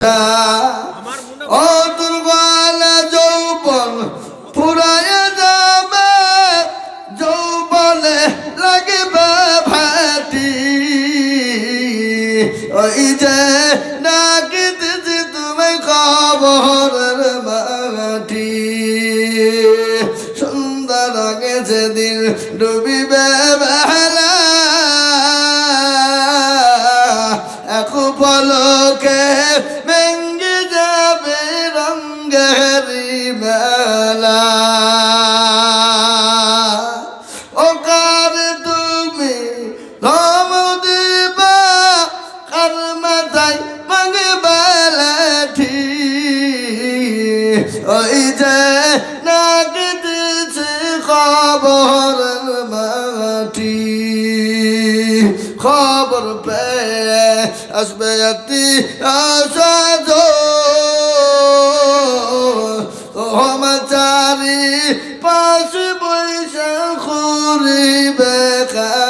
ও দুর্বল যৌবন পুরায় যাবে, যৌবনে ওই যে না কিতেছি তুমি খবরের মাটি, সুন্দর আগে যেদিন ডুবি করবে আসবে অতি আসাদ হমাচারি পাশে বৈশাখ করিবে কা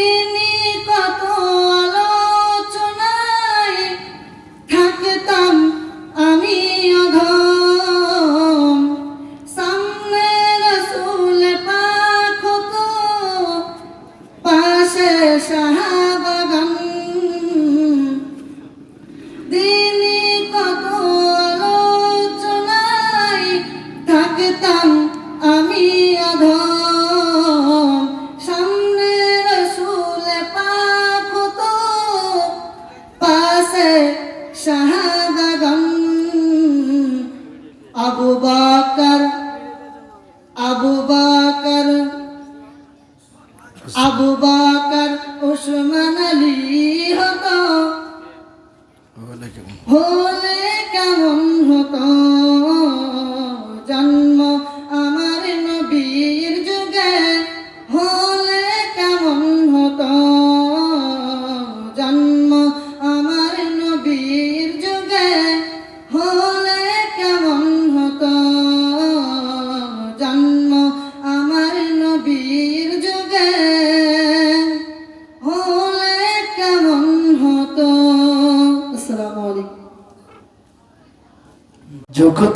Vini!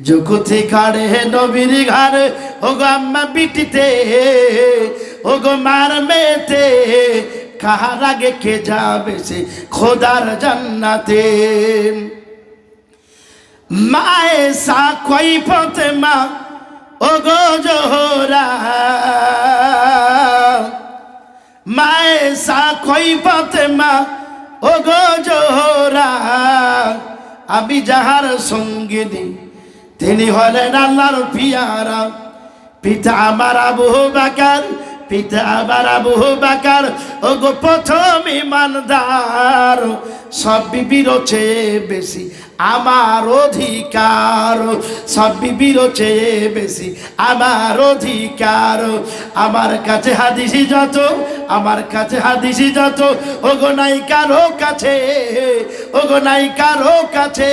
জগতে ঘাড়ে নবীর ঘাড়ে ও গো আম্মা বিটিতে ও গো মার মেয়েতে, কাহার আগে কে যাবে সে খোদার জান্নাতে? মায়ে সা কই পথে মা ও গো জোহরা? মায়ে সা কই পথে মা ও গো জোহরা? আমি যাহার সঙ্গিনী তিনি হলেন আল্লাহর পিয়ারা। পিতা আমার আবু বাকার, পিতা আমার আবু বাকার। ও গো প্রথম ইমানদার, সব বিবির বেশি আমার অধিকার। সব বিবির বেশি আমার অধিকার। আমার কাছে হাদিসি যত, আমার কাছে হাদিসি যত। ও গো নাই কারও কাছে ও গো নাই কারও কাছে।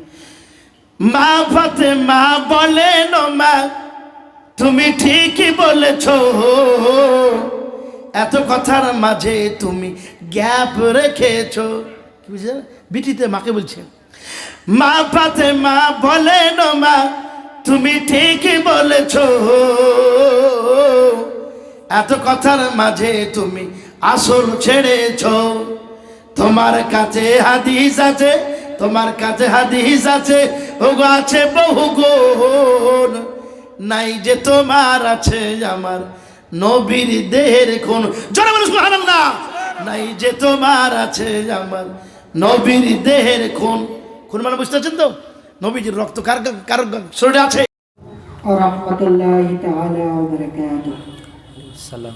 মা ফাতেমা বলেন মা, তুমি ঠিকই বলেছ। এত কথার মাঝে তুমি গ্যাপ রেখেছ। কি বুঝলে? বিটিতে মাকে বলছে, মা পাতে মা বলেন মা, তুমি ঠিকই বলেছ। এত কথার মাঝে তুমি আসল ছেড়েছ। তোমার কাছে হাদিস আছে তোমার কাছে হাদিস আছে ওগো আছে বহু গুণ। নাই যে তোমার আছে আমার নবীর দেহের কোন জোরে জনগণ সুবহানাল্লাহ। নাই যে তোমার আছে আমার নবীর দেহের কোন কোন মানে বুঝতে পারছেন তো? নবীজির রক্ত কার কার শরীরে আছে? ও রাহমাতুল্লাহি তাআলা ওয়া বারাকাতুহু। সালাম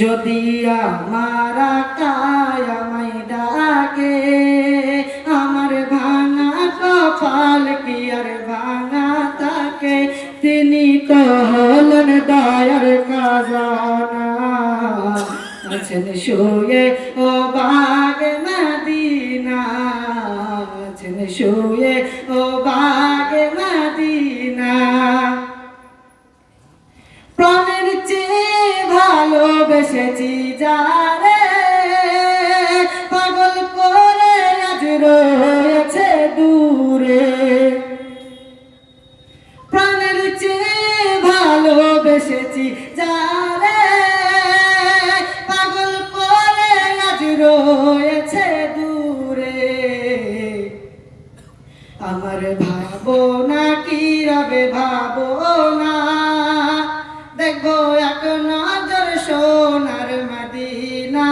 যদি আমার কায়ামাই ডাকে, আমার ভাঙা কপাল কি আর ভাঙা তাকে তিনি তো হলেন দয়ার কাজানা আছেন শুয়ে আমার ভাবো না কি রবে ভাবো না দেখব এক নজর সোনার মদিনা।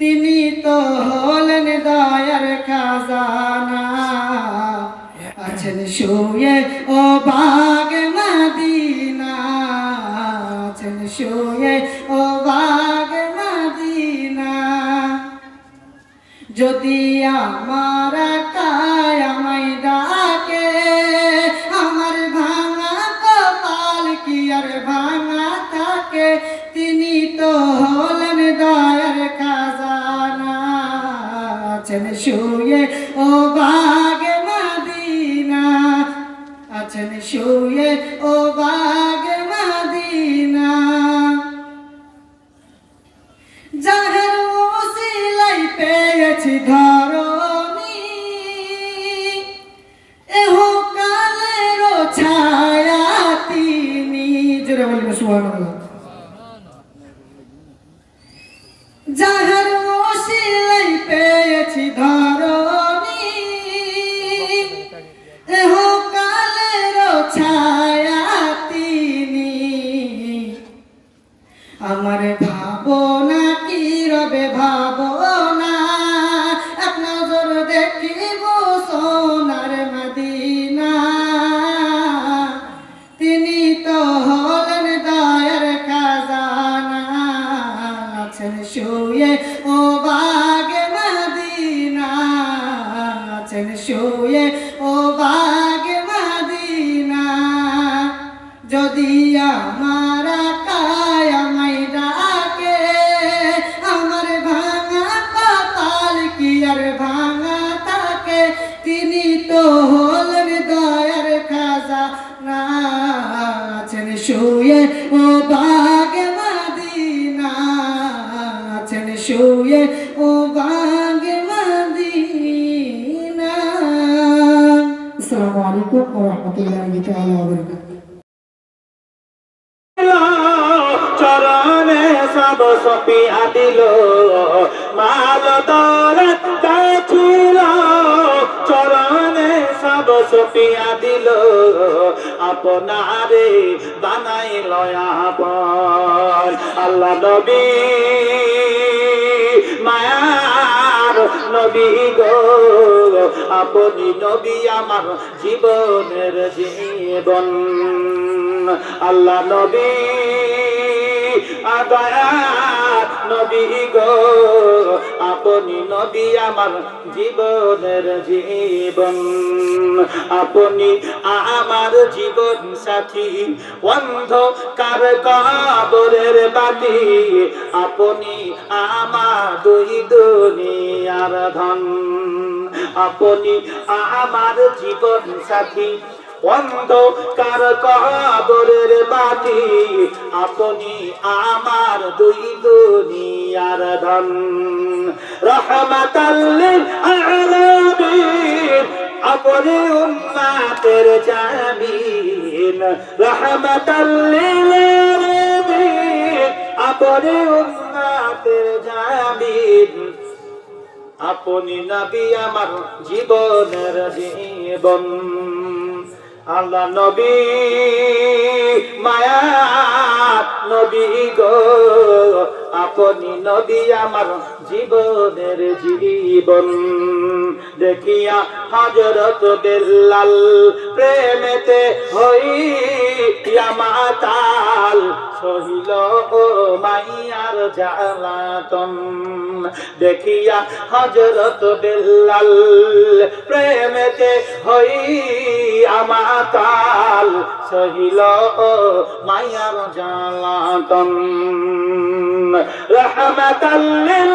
তিনি তো হলেন দয়ার খাজানা। আছেন শুয়ে ও বাগ মদিনা। আছেন শুয়ে ও বাগ যদি আমার কায় আমায় ডাকে, আমার ভাঙা কপাল কি আর ভাঙা থাকে? তিনি তো হলেন দয়ার খাজানা। আছেন শুয়ে ও বাগ মদিনা। আছেন শুয়ে আসসালামু আলাইকুম ওয়া রাহমাতুল্লাহি তাআলা ওয়া বারাকাতুহু আপনারে বানাই আল্লাহ নবী নবী গো আপনি নবী আমার জীবনের জীবন। আল্লাহ নবী আদয়া নবী গো, আপনি নবী আমার জীবনের জীবন। আপনি আমার জীবন সাথী, অন্ধকার কবরের বাতি। আপনি আমার দুই দুনিয়ার ধন। আপনি আমার জীবন সাথী অন্ধকার কবরের বাতি। আপনি আমার দুই দুনিয়ার ধন। রহমাতাল্লিল আলামিন। আপনি উম্মাতের জামিন। রহমাতাল্লিল আলামিন। আপনি উম্মাতের জামিন। আপনি নবী আমার জীবনের জীবন। আল্লাহ নবী মায়া নবী গো আপনি নবী আমার জীবনের জীবন দেখিয়া হজরত বেল্লাল প্রেমেতে হই মাতাল, সহিল ও মাইয়ার জালাতন দেখিয়া হজরত বেল্লাল প্রেমেতে হই আমাতাল সহিল ও মাইয়ার জালাতন রহমতাল্লিল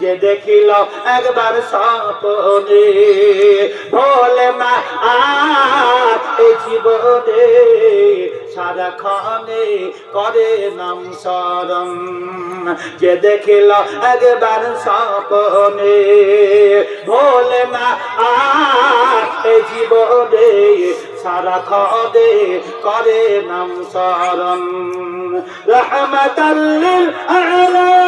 যে দেখিল একবার স্বপনে, বলে, মা এই জীবনে সারাক্ষণে করে নাম স্মরণ। যে দেখিল একবার স্বপনে ভোলে আর এই জীবনে সারা খদে করে নাম স্মরণ। রহমতাল্লিল আলামিন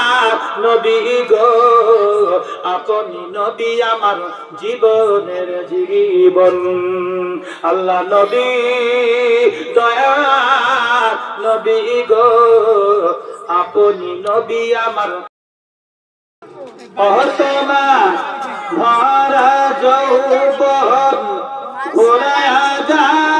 নবী গো। আপনি নবী আমার জীবনের জীবন। আল্লাহ নবী দয়া নবী গো। আপনি নবী আমার অহতমা ভরা যৌবন। ঘোরা যাবে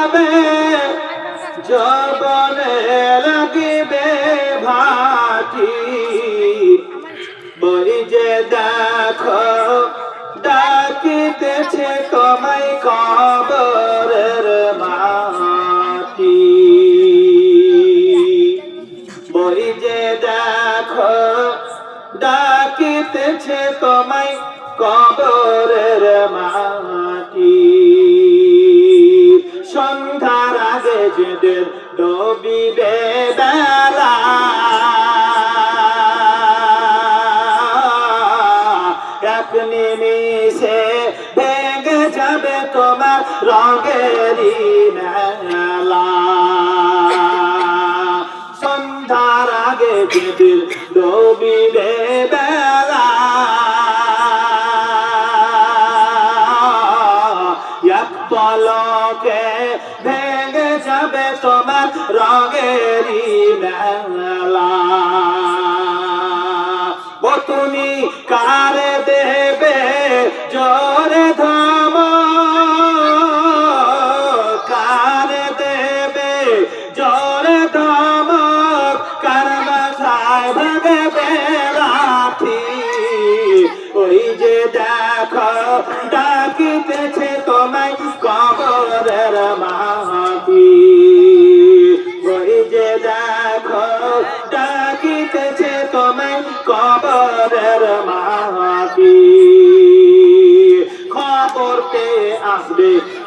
দেখো, ডাকিতেছে তোমায় কবরের মাটি। বই যে দেখো, ডাকিতেছে তোমায় কবরের মাটি। সন্ধ্যার আগে যেদের ডবিবে বেলা যেদিন ডবিবে বেলা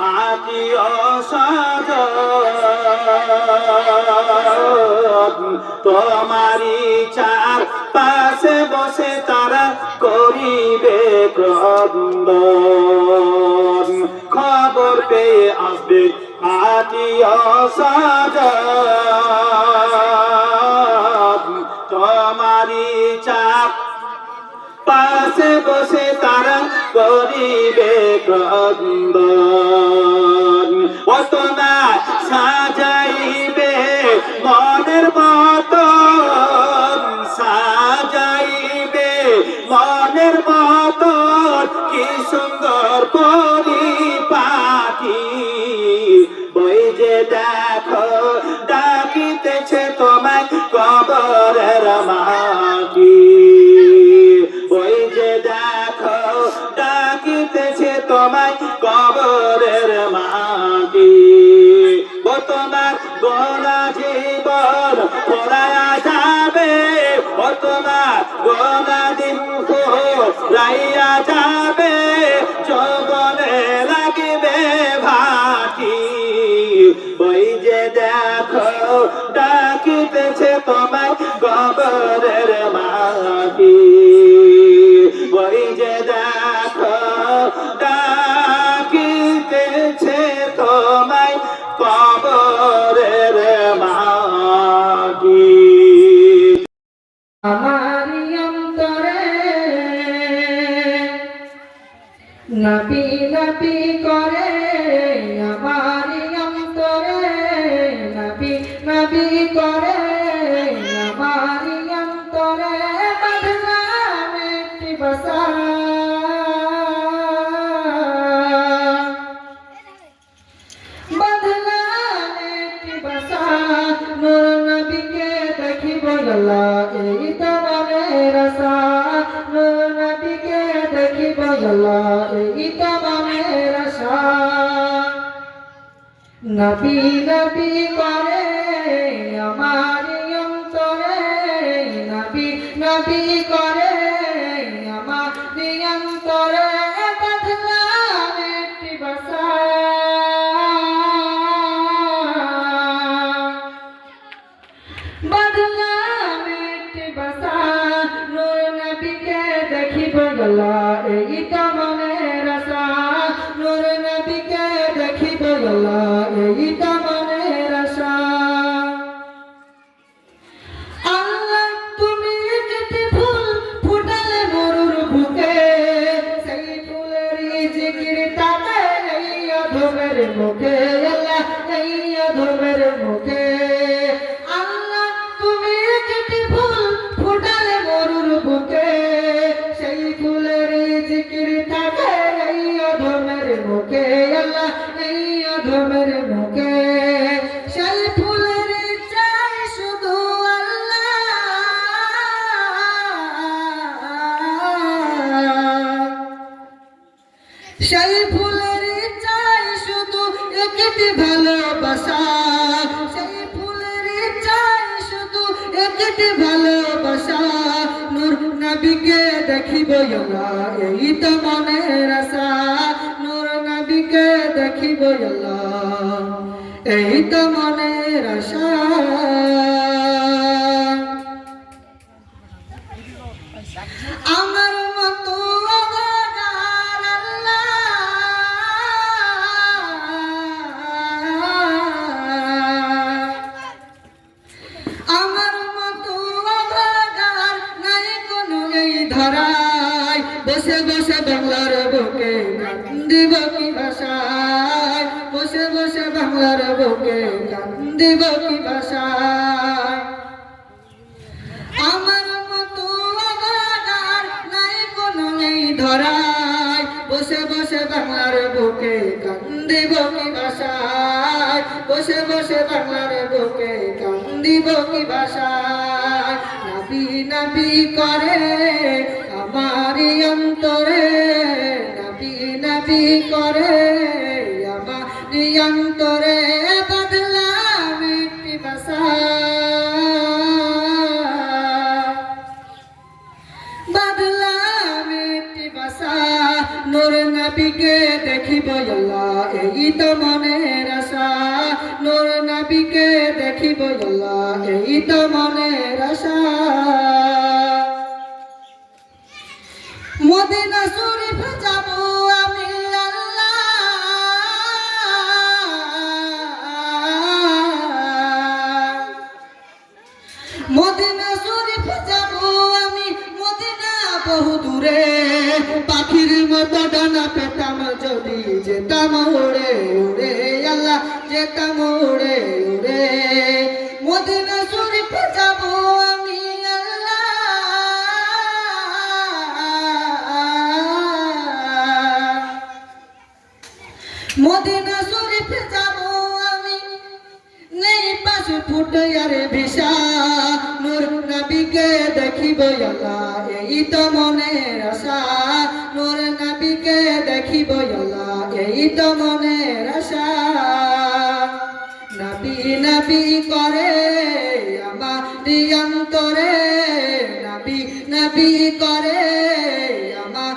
আত্মীয় তোমারই চার পাশে বসে তারা করিবে ক্রন্দন। খবর পেয়ে আসবে আত্মীয় তোমারই চাপ পাশে বসে না সাজাইবে মনের মতো সাজাইবে মনের কি সুন্দর পরিপাটি দেখো ডাকিতেছে তোমার গবরের মাটি। নূর নবীকে দেখিব গলা এই তোমারে রসা নূর নবীকে দেখিব গলা এই নবী নবী করে আমার অন্তরে। নবী নবী করে একটি ভালোবাসা, নূর নবীকে দেখিব এই তো মনের আশা। নূর নবীকে দেখিব এই তো মনের আশা। কি ভাষায় আমার মতো নাই, কোনো নেই ধরায় বসে বসে বাংলার বুকে কান্দিব কি ভাষায় বসে বসে বাংলার বুকে কান্দিব কি ভাষায় নাবি নাবি করে আমার অন্তরে। নাবি নাবি করে আমার অন্তরে। নবীকে দেখিব, আল্লাহ, এই তো মনের আশা। নূর নবীকে দেখিব, আল্লাহ, এই তো মনের আশা। যেতাম উড়ে উড়ে। মদিনা শরীফ যাব আমি মদিনা শরীফ যাব আমি, নেই পাশ ফুটারে ভিসা। নূর নবীকে দেখিব আল্লাহ এই তো মনের আশা। নূর নবীকে দেখিব আল্লাহ এই তো মনের আশা। নবী করে আমার অন্তরে নবী নবী করে আমার